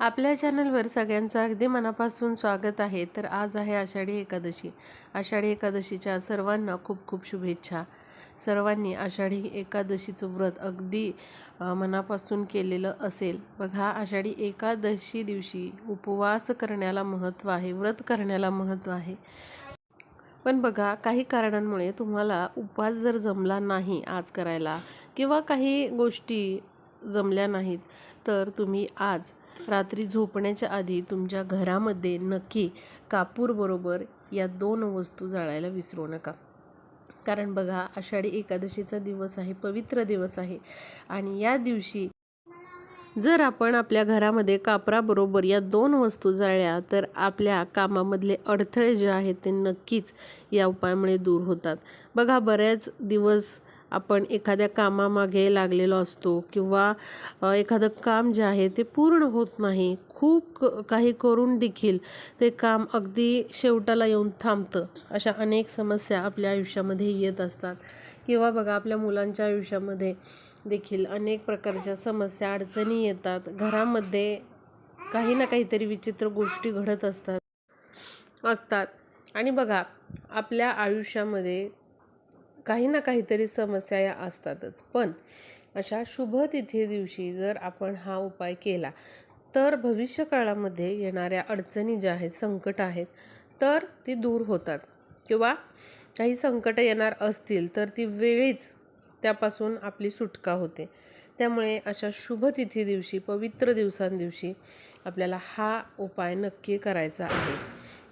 आपल्या चॅनलवर सगळ्यांचं अगदी मनापासून स्वागत आहे. तर आज आहे आषाढी एकादशी. आषाढी एकादशीच्या सर्वांना खूप खूप शुभेच्छा. सर्वांनी आषाढी एकादशीचं व्रत अगदी मनापासून केलेलं असेल. बघा आषाढी एकादशी दिवशी उपवास करण्याला महत्त्व आहे व्रत करण्याला महत्त्व आहे. पण बघा काही कारणांमुळे तुम्हाला उपवास जर जमला नाही आज करायला किंवा काही गोष्टी जमल्या नाहीत तर तुम्ही आज रात्री झोपण्याच्या आधी तुमच्या घरामध्ये नक्की कापूरबरोबर या दोन वस्तू जाळायला विसरू नका. कारण बघा आषाढी एकादशीचा दिवस आहे पवित्र दिवस आहे आणि या दिवशी जर आपण आपल्या घरामध्ये कापराबरोबर या दोन वस्तू जाळल्या तर आपल्या कामामधले अडथळे जे आहेत ते नक्कीच या उपायामुळे दूर होतात. बघा बऱ्याच दिवस आपण एखाद्या कामामागे लागलेलो असतो किंवा एखादं काम जे आहे ते पूर्ण होत नाही खूप काही करून देखील ते काम अगदी शेवटाला येऊन थांबतं. अशा अनेक समस्या आपल्या आयुष्यामध्ये येत असतात. किंवा बघा आपल्या मुलांच्या आयुष्यामध्ये देखील अनेक प्रकारच्या समस्या अडचणी येतात. घरामध्ये काही ना काहीतरी विचित्र गोष्टी घडत असतात असतात. आणि बघा आपल्या आयुष्यामध्ये काही ना काहीतरी समस्या या असतातच. पण अशा शुभ तिथी दिवशी जर आपण हा उपाय केला तर भविष्य काळामध्ये येणाऱ्या अडचणी ज्या आहेत संकट आहेत तर ती दूर होतात. किंवा काही संकट येणार असतील तर ती वेळीच त्यापासून आपली सुटका होते. त्यामुळे अशा शुभ तिथी दिवशी पवित्र दिवसांदिवशी आपल्याला हा उपाय नक्की करायचा आहे.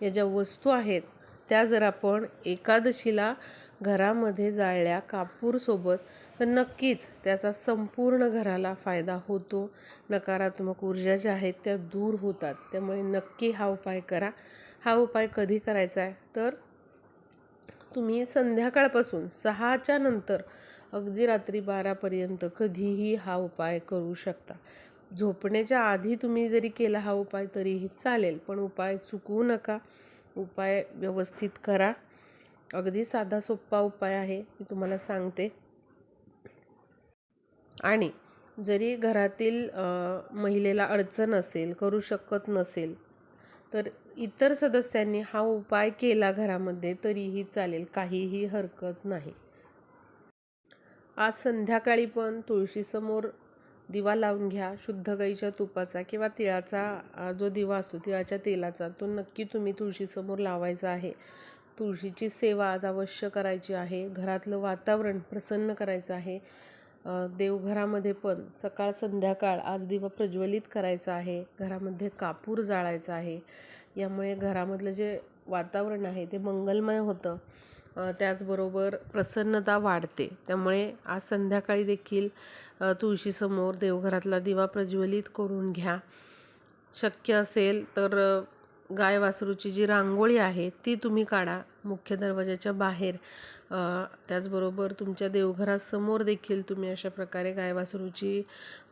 या ज्या वस्तू आहेत त्या जर आपण एकादशीला घरामध्ये जाळल्या कापूरसोबत तर नक्कीच त्याचा संपूर्ण घराला फायदा होतो. नकारात्मक ऊर्जा ज्या आहेत त्या दूर होतात. त्यामुळे नक्की हा उपाय करा. हा उपाय कधी करायचा आहे? तर तुम्ही संध्याकाळपासून सहाच्या नंतर अगदी रात्री बारापर्यंत कधीही हा उपाय करू शकता. झोपण्याच्या आधी तुम्ही जरी केला हा उपाय तरीही चालेल पण उपाय चुकवू नका. उपाय व्यवस्थित करा. अगदी साधा सोप्पा उपाय आहे मी तुम्हाला सांगते. आणि जरी घरातील महिलेला अडचण असेल करू शकत नसेल तर इतर सदस्यांनी हा उपाय केला घरामध्ये तरीही चालेल काहीही हरकत नाही. आज संध्याकाळी पण तुळशीसमोर दिवा लावून घ्या शुद्ध गाईच्या तुपाचा किंवा तिळाचा जो दिवा असतो तिळाच्या तेलाचा तो नक्की तुम्ही तुळशीसमोर लावायचा आहे. तुळशीची सेवा आज अवश्य करायची आहे. घरातलं वातावरण प्रसन्न करायचं आहे. देवघरामध्ये पण सकाळ संध्याकाळ आज दिवा प्रज्वलित करायचा आहे. घरामध्ये कापूर जाळायचा आहे. यामुळे घरामधलं जे वातावरण आहे ते मंगलमय होतं. त्याचबरोबर प्रसन्नता वाढते. त्यामुळे आज संध्याकाळी देखील तुळशीसमोर देवघरातला दिवा प्रज्वलित करून घ्या. शक्य असेल तर गाय वासरूची जी रांगोळी आहे ती तुम्ही काढा मुख्य दरवाजाच्या बाहेर. त्याचबरोबर तुमच्या देवघरासमोर देखील तुम्ही अशा प्रकारे गाय वासरूची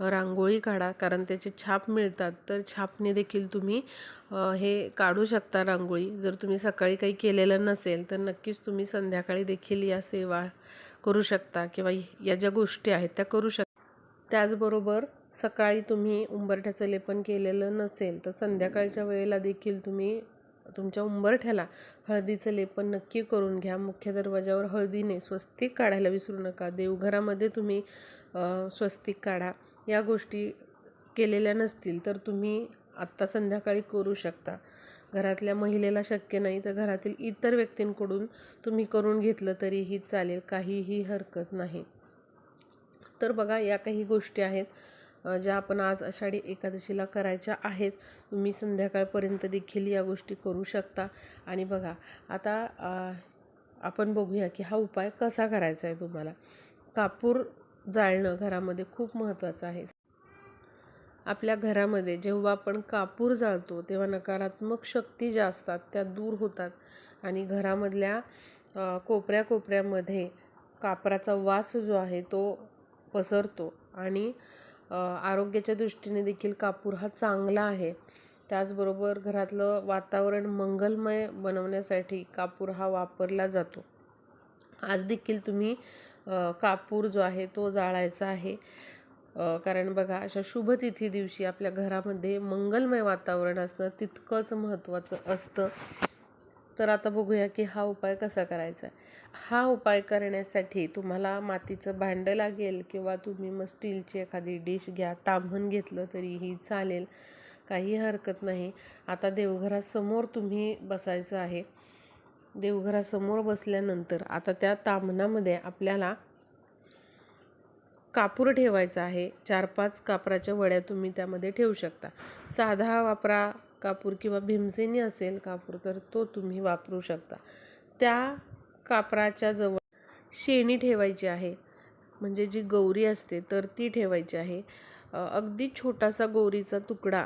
रांगोळी काढा. कारण त्याचे छाप मिळतात तर छापने देखील तुम्ही हे काढू शकता रांगोळी. जर तुम्ही सकाळी काही केलेलं नसेल तर नक्कीच तुम्ही संध्याकाळी देखील या सेवा करू शकता किंवा या ज्या गोष्टी आहेत त्या करू शकता. त्याचबरोबर सकाळी तुम्ही उंबरठ्याचं लेपन केलेलं नसेल तर संध्याकाळच्या वेळेला देखील तुम्ही तुमच्या उंबरठ्याला हळदीचं लेपन नक्की करून घ्या. मुख्य दरवाजावर हळदीने स्वस्तिक काढायला विसरू नका. देवघरामध्ये तुम्ही स्वस्तिक काढा. या गोष्टी केलेल्या नसतील तर तुम्ही आत्ता संध्याकाळी करू शकता. घरातल्या महिलेला शक्य नाही तर घरातील इतर व्यक्तींकडून तुम्ही करून घेतलं तरीही चालेल. काहीही हरकत नाही. तर बघा या काही गोष्टी आहेत. ज्या आपण आज आषाढी एकादशीला करायच्या आहेत तुम्ही संध्याकाळपर्यंत देखील या गोष्टी करू शकता. आणि बघा आता आपण बघूया की हा उपाय कसा करायचा आहे तुम्हाला. कापूर जाळणं घरामध्ये खूप महत्त्वाचं आहे. आपल्या घरामध्ये जेव्हा आपण कापूर जाळतो तेव्हा नकारात्मक शक्ती ज्या असतात त्या दूर होतात. आणि घरामधल्या कोपऱ्या कोपऱ्यामध्ये कापराचा वास जो आहे तो पसरतो. आणि आरोग्याच्या दृष्टीने देखील कापूर हा चांगला आहे. त्याचबरोबर घरातलं वातावरण मंगलमय बनवण्यासाठी कापूर हा वापरला जातो. आज देखील तुम्ही कापूर जो आहे तो जाळायचा आहे. कारण बघा अशा शुभतिथी दिवशी आपल्या घरामध्ये मंगलमय वातावरण असणं तितकंच महत्त्वाचं असतं. तर आता बघूया की हा उपाय कसा करायचा? हा उपाय करण्यासाठी तुम्हाला मातीचं भांडं लागेल किंवा तुम्ही मग स्टीलची एखादी डिश घ्या ताम्हण घेतलं तरीही चालेल काही हरकत नाही. आता देवघरासमोर तुम्ही बसायचं आहे. देवघरासमोर बसल्यानंतर आता त्या तांबणामध्ये आपल्याला कापूर ठेवायचा आहे. चार पाच कापराच्या वड्या तुम्ही त्यामध्ये ठेवू शकता. साधा वापरा कापूर किंवा भीमसेनी असेल कापूर तर तो तुम्ही वापरू शकता. त्या कापराच्या जवळ शेणी ठेवायची आहे. म्हणजे जी गौरी असते तर ती ठेवायची आहे. अगदी छोटासा गौरीचा तुकडा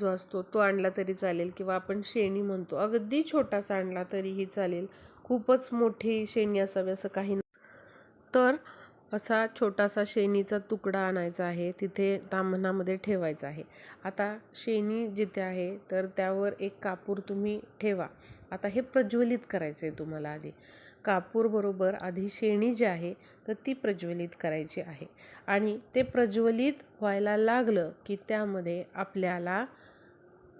जो असतो तो आणला तरी चालेल किंवा आपण शेणी म्हणतो. अगदी छोटासा आणला तरीही चालेल. खूपच मोठी शेणी असावी असं काही नाही. तर असा छोटासा शेणीचा तुकडा आणायचा आहे. तिथे तांबणामध्ये ठेवायचा आहे. आता शेणी जिथे आहे तर त्यावर एक कापूर तुम्ही ठेवा. आता हे प्रज्वलित करायचं आहे तुम्हाला आधी. कापूरबरोबर आधी शेणी जी आहे तर ती प्रज्वलित करायची आहे. आणि ते प्रज्वलित व्हायला लागलं की त्यामध्ये आपल्याला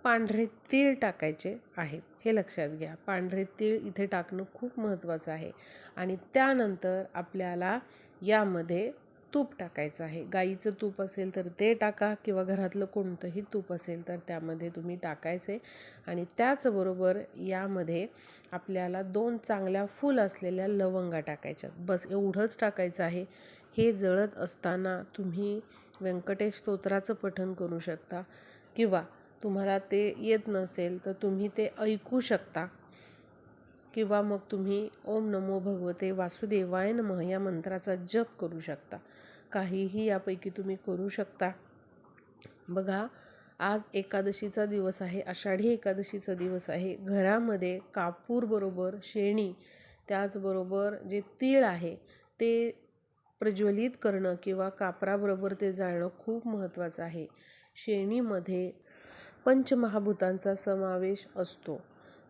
पांढरे तीळ टाकायचे आहेत. हे लक्षात घ्या. पांढरे तीळ इथे टाकणं खूप महत्त्वाचं आहे. आणि त्यानंतर आपल्याला यामध्ये तूप टाकायचं आहे. गाईचं तूप असेल तर ते टाका किंवा घरातलं कोणतंही तूप असेल तर त्यामध्ये तुम्ही टाकायचे. आणि त्याचबरोबर यामध्ये आपल्याला दोन चांगल्या फुल असलेल्या लवंगा टाकायच्या. बस एवढंच टाकायचं आहे. हे जळत असताना तुम्ही व्यंकटेश स्तोत्राचं पठण करू शकता. किंवा तुम्हाला ते येत नसेल तर तुम्ही ते ऐकू शकता. किंवा मग तुम्ही ओम नमो भगवते वासुदेवाय नमः या मंत्राचा जप करू शकता. काहीही यापैकी तुम्ही करू शकता. बघा आज एकादशीचा दिवस आहे आषाढी एकादशीचा दिवस आहे. घरामध्ये कापूरबरोबर शेणी त्याचबरोबर जे तीळ आहे ते प्रज्वलित करणं किंवा कापराबरोबर ते जाळणं खूप महत्त्वाचं आहे. शेणीमध्ये पंचमहाभूतांचा समावेश असतो.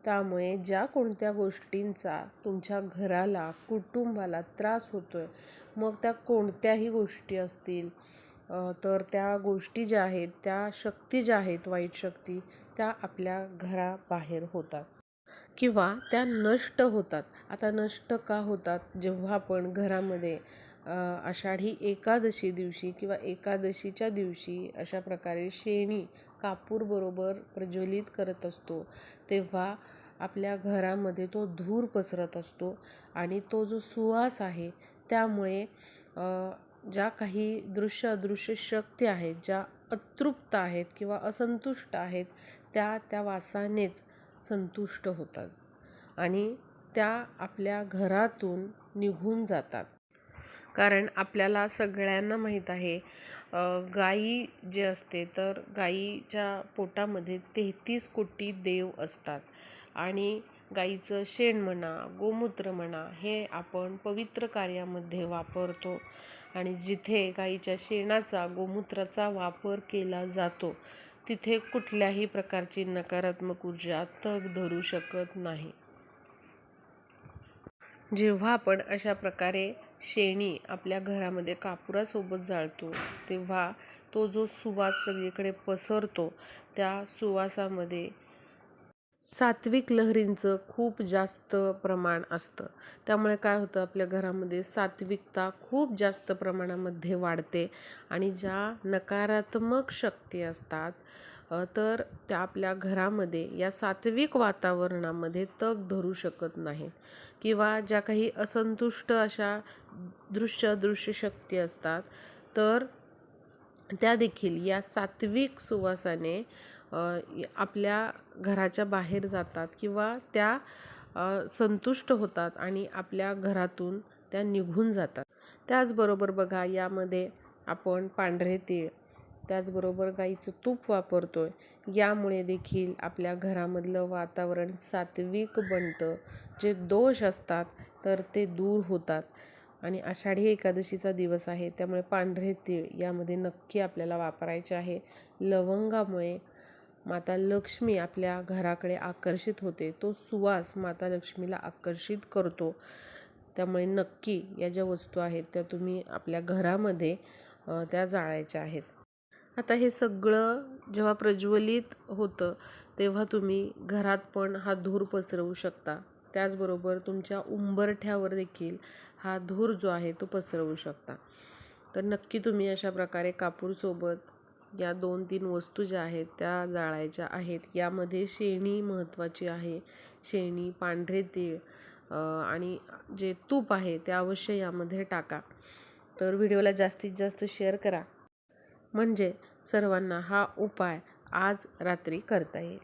त्यामुळे ज्या कोणत्या गोष्टींचा तुमच्या घराला कुटुंबाला त्रास होतो आहे मग त्या कोणत्याही गोष्टी असतील तर त्या गोष्टी ज्या आहेत त्या शक्ती ज्या आहेत वाईट शक्ती त्या आपल्या घराबाहेर होतात. किंवा त्या नष्ट होतात. आता नष्ट का होतात? जेव्हा आपण घरामध्ये आषाढी एकादशी दिवशी किंवा एकादशीच्या दिवशी अशा प्रकारे शेणी कापूरबरोबर प्रज्वलित करत असतो. तेव्हा आपल्या घरामध्ये तो धूर पसरत असतो आणि तो जो सुवास आहे त्यामुळे ज्या काही दृश्य अदृश्य शक्ती आहेत ज्या अतृप्त आहेत किंवा असंतुष्ट आहेत त्या त्या वासानेच संतुष्ट होतात आणि त्या आपल्या घरातून निघून जातात. कारण आपल्याला सगळ्यांना माहीत आहे गाई जे असते तर गाईच्या पोटामध्ये तेहतीस कोटी देव असतात. आणि गाईचं शेण म्हणा गोमूत्र म्हणा हे आपण पवित्र कार्यामध्ये वापरतो. आणि जिथे गाईच्या शेणाचा गोमूत्राचा वापर केला जातो तिथे कुठल्याही प्रकारची नकारात्मक ऊर्जा तग धरू शकत नाही. जेव्हा आपण अशा प्रकारे शेणी आपल्या घरामध्ये कापुरासोबत जाळतो तेव्हा तो जो सुवास सगळीकडे पसरतो त्या सुवासामध्ये सात्विक लहरींचं खूप जास्त प्रमाण असतं. त्यामुळे काय होतं आपल्या घरामध्ये सात्विकता खूप जास्त प्रमाणामध्ये वाढते आणि ज्या नकारात्मक शक्ती असतात तर त्या आपल्या घरामध्ये या सात्विक वातावरणामध्ये तग धरू शकत नाहीत. किंवा ज्या काही असंतुष्ट अशा दृश्य अदृश्य शक्ती असतात तर त्या देखील या सात्विक सुवासाने आपल्या घराच्या बाहेर जातात किंवा त्या संतुष्ट होतात आणि आपल्या घरातून त्या निघून जातात. त्याचबरोबर बघा यामध्ये आपण पांढरे तीळ त्याचबरोबर गाईचं तूप वापरतोय. यामुळे देखील आपल्या घरामधलं वातावरण सात्विक बनतं. जे दोष असतात तर ते दूर होतात. आणि आषाढी एकादशीचा दिवस आहे त्यामुळे पांढरे तीळ यामध्ये नक्की आपल्याला वापरायचे आहे. लवंगामुळे माता लक्ष्मी आपल्या घराकडे आकर्षित होते. तो सुवास माता लक्ष्मीला आकर्षित करतो. त्यामुळे नक्की या ज्या वस्तू आहेत त्या तुम्ही आपल्या घरामध्ये त्या जाळायच्या आहेत. आता हे सगळं जेव्हा प्रज्वलित होतं तेव्हा तुम्ही घरात पण हा धूर पसरवू शकता. त्याचबरोबर तुमच्या उंबरठ्यावर देखील हा धूर जो आहे तो पसरवू शकता. तर नक्की तुम्ही अशा प्रकारे कापूरसोबत या दोन तीन वस्तू ज्या आहेत त्या जाळायच्या आहेत. यामध्ये शेणी महत्त्वाची आहे. शेणी पांढरे तीळ आणि जे तूप आहे ते अवश्य यामध्ये टाका. तर व्हिडिओला जास्तीत जास्त शेअर करा. म्हणजे सर्वांना हा उपाय आज रात्री करता येईल.